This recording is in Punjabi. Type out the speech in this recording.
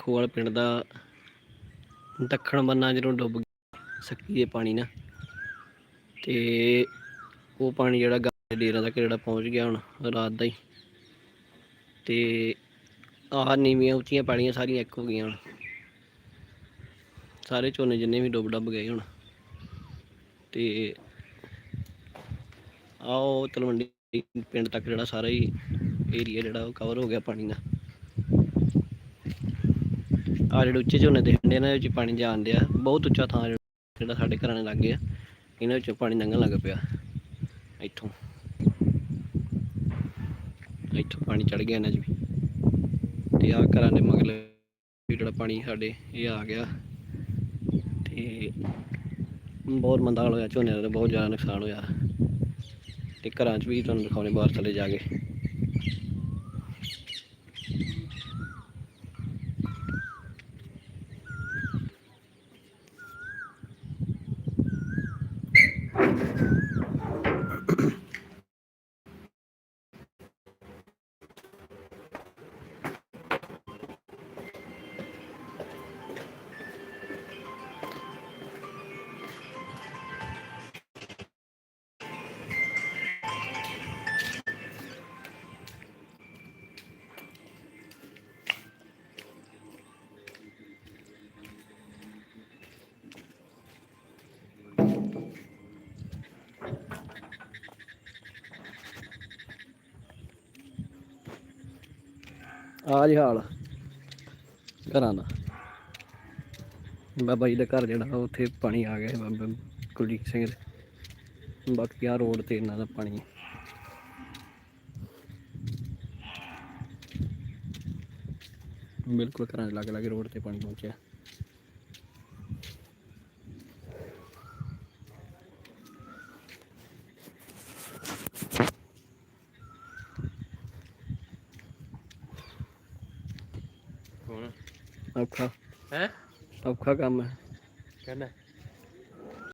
ਖੋਲ ਪਿੰਡ ਦਾ ਦੱਖਣ ਬੰਨਾ ਜਦੋਂ ਡੁੱਬ ਗਿਆ, ਸੱਕੀ ਦੇ ਪਾਣੀ ਨਾਲ। ਤੇ ਉਹ ਪਾਣੀ ਜਿਹੜਾ ਡੇਰਾ ਤੱਕ ਜਿਹੜਾ ਪਹੁੰਚ ਗਿਆ ਹੁਣ ਰਾਤ ਦਾ ਹੀ। ਤੇ ਆਹ ਨੀਵੀਆਂ ਉੱਚੀਆਂ ਪਾਣੀਆਂ ਸਾਰੀਆਂ ਇੱਕ ਹੋ ਗਈਆਂ ਹੁਣ। ਸਾਰੇ ਝੋਨੇ ਜਿੰਨੇ ਵੀ ਡੁੱਬ ਡੱਬ ਗਏ ਹੁਣ। ਤੇ ਆਓ ਤਲਵੰਡੀ ਪਿੰਡ ਤੱਕ ਜਿਹੜਾ ਸਾਰਾ ਹੀ ਏਰੀਆ ਜਿਹੜਾ ਉਹ ਕਵਰ ਹੋ ਗਿਆ ਪਾਣੀ ਨਾਲ। ਆ ਜਿਹੜੇ ਉੱਚੇ ਝੋਨੇ ਦੇਖਦੇ ਨੇ ਇਹਨਾਂ ਵਿੱਚ ਪਾਣੀ ਜਾਣ ਡਿਆ। ਬਹੁਤ ਉੱਚਾ ਥਾਂ ਜਿਹੜਾ ਸਾਡੇ ਘਰਾਂ ਦੇ ਲਾਗੇ ਆ। ਇਹਨਾਂ ਵਿੱਚੋਂ ਪਾਣੀ ਲੰਘਣ ਲੱਗ ਪਿਆ। ਇੱਥੋਂ। ਇੱਥੋਂ ਪਾਣੀ ਚੜ ਗਿਆ ਇਹਨਾਂ 'ਚ ਵੀ। ਤੇ ਆ ਘਰਾਂ ਦੇ ਮਗਲ ਜਿਹੜਾ ਪਾਣੀ ਸਾਡੇ ਇਹ ਆ ਗਿਆ। ਤੇ ਬਹੁਤ ਮੰਦਾ ਹਾਲ ਹੋਇਆ। ਝੋਨੇ ਦਾ ਤਾਂ ਬਹੁਤ ਜ਼ਿਆਦਾ ਨੁਕਸਾਨ ਹੋਇਆ। ਤੇ ਘਰਾਂ 'ਚ ਵੀ ਤੁਹਾਨੂੰ ਦਿਖਾਉਣੇ ਬਾਹਰ ਥੱਲੇ ਜਾ ਕੇ। ਆ ਜੀ ਹਾਲ। ਘਰਾਂ ਦਾ। ਬਾਬਾ ਜੀ ਦਾ ਘਰ ਜਿਹੜਾ, ਉੱਥੇ ਪਾਣੀ ਆ ਗਿਆ ਸੀ ਬਾਬਾ ਕੁਲਜੀਤ ਸਿੰਘ ਦੇ। ਬਾਕੀ ਆ ਰੋਡ ਤੇ ਇਹਨਾਂ ਦਾ ਪਾਣੀ ਹੈ। ਬਿਲਕੁਲ ਘਰਾਂ ਦੇ ਲਾਗੇ ਲਾਗੇ ਰੋਡ ਤੇ ਪਾਣੀ ਪਹੁੰਚਿਆ। ਹੁਣ। ਔਖਾ। ਹੈ? ਔਖਾ ਕੰਮ ਹੈ। ਕਹਿੰਦਾ